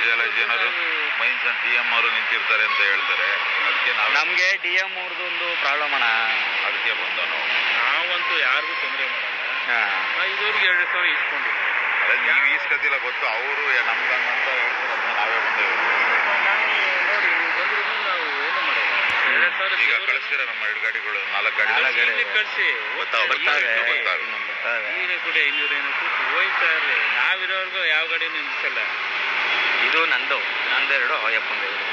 ಜಲ ಜನರು mains D M ಅವರು ನಿಂತಿರ್ತಾರೆ ಅಂತ ಹೇಳ್ತಾರೆ. ಅದಕ್ಕೆ ನಾವು ನಮಗೆ ಡಿ ಒಂದು ಅವ್ರದ್ದೊಂದು ಪ್ರಾಬ್ಲಮ್ ಅಣ್ಣ. ಅದಕ್ಕೆ ಬಂದು ನಾವು ನಾವಂತೂ ಯಾರಿಗೂ ತೊಂದರೆ ಮಾಡಲ್ಲ. ಹಾಂ. ನಾವು ಇದುವರೆಗೆ ಎರಡು ಸಾವಿರ ಇಸ್ಕೊಂಡಿದ್ದೀವಿ ಅದೇ ನೀವು ಈಸ್ಕತಿಲ್ಲ ಗೊತ್ತು ಅವರು ನಮ್ಗೆ ಹೇಳ್ತಾರೆ ಅದನ್ನ ನಾವೇ ಬಂದೇವೆ ನಾವು ನೋಡಿ ನೀವು ಬಂದ್ರು ನಾವು ಏನು ಮಾಡಲ್ಲ ಎರಡು ಸಾವಿರ ಈಗ ಕಳಿಸ್ತೀರ ನಮ್ಮ ಎರಡು ಗಾಡಿಗಳು ನಾಲ್ಕು ಗಾಡಿ ನಾಲ್ಕು ಗಾಡಿ. ಇಲ್ಲಿ ಕಳ್ಸಿ. ಗೊತ್ತಾಗ- ಬರ್ತಾವೆ ಇನ್ನೂ ಬರ್ತಾವೆ. ನೀರೇ ಕೂಡ ಹೋಯ್ತಾ ಇರಲಿ. ನಾವಿರೋರ್ಗು ಯಾವ ಗಾಡಿ ನಿಲ್ಸಲ್ಲ. ಇದು ನಂದು ನಂದೆರಡು ಅಯ್ಯಪ್ಪಂದು ಎರಡು.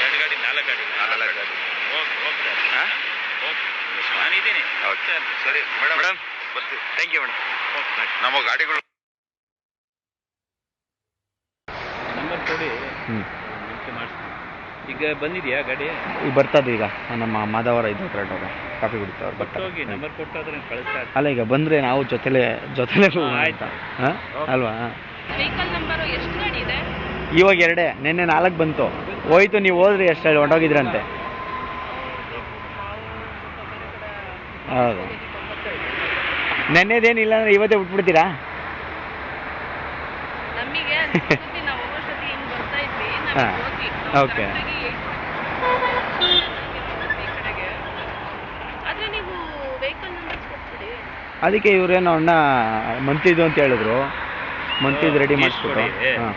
ಎರಡು ಗಾಡಿ ನಾಲ್ಕು ಗಾಡಿ ನಾಲ್ಕು ಗಾಡಿ. ಹಾಂ? ಓಕೆ. ನಾನಿದ್ದೀನಿ ಓಕೆ ಸರಿ. ಮೇಡಮ್ ಮೇಡಮ್ ಬರ್ತೀವಿ. ಥ್ಯಾಂಕ್ ಯು ಮೇಡಮ್ ನಮ್ಮ ಗಾಡಿಗಳು ನಂಬರ್ ಕೊಡಿ. ಹ್ಞೂ ಈಗ ಬಂದಿದೆಯಾ ಗಾಡಿ? ಈಗ ಬರ್ತದೆ ಈಗ. ನಮ್ಮ ಮಾಧವರ ಇದು ಹೊರಟವ್ರೆ ಕಾಫಿ ಕುಡಿತಾವ್ರು ಬರ್ತಾರೆ. ಹೋಗಿ ನಂಬರ್ ಕೊಟ್ಟಾದ್ರೆ ಕಳಿಸ್ತಾ ಇರ್ತೀನಿ. ಅಲ್ಲ ಈಗ ಬಂದರೆ ನಾವು ಜೊತೆಲೆ ಜೊತೆಲೆ ಆಯ್ತಾ. ಹಾಂ? ಅಲ್ವಾ? ವೆಹಿಕಲ್ ನಂಬರ್ ಎಷ್ಟು ಇವಾಗ ಎರಡೇ ನಿನ್ನೆ ನಾಲ್ಕು ಬಂತು. ಹೋಯ್ತು ನೀವು ಹೋದ್ರಿ ಎಷ್ಟು ಹೇಳಿ ಹೊಂಟೋಗಿದ್ರಂತೆ. ಹೌದು. ನೆನ್ನೆದೇನಿಲ್ಲ ಅಂದ್ರೆ ಇವತ್ತೇ ಬಿಟ್ಬಿಡ್ತೀರಾ? ಕೊಟ್ಬಿಡಿ. ಅದಕ್ಕೆ ಇವ್ರೇನು ಅಣ್ಣ ಮಂತಿದು ಅಂತ ಹೇಳಿದ್ರು. ಮಂತಿದ್ದು ರೆಡಿ ಮಾಡಿಸ್ಬಿಟ್ಟು. ಹಾಂ.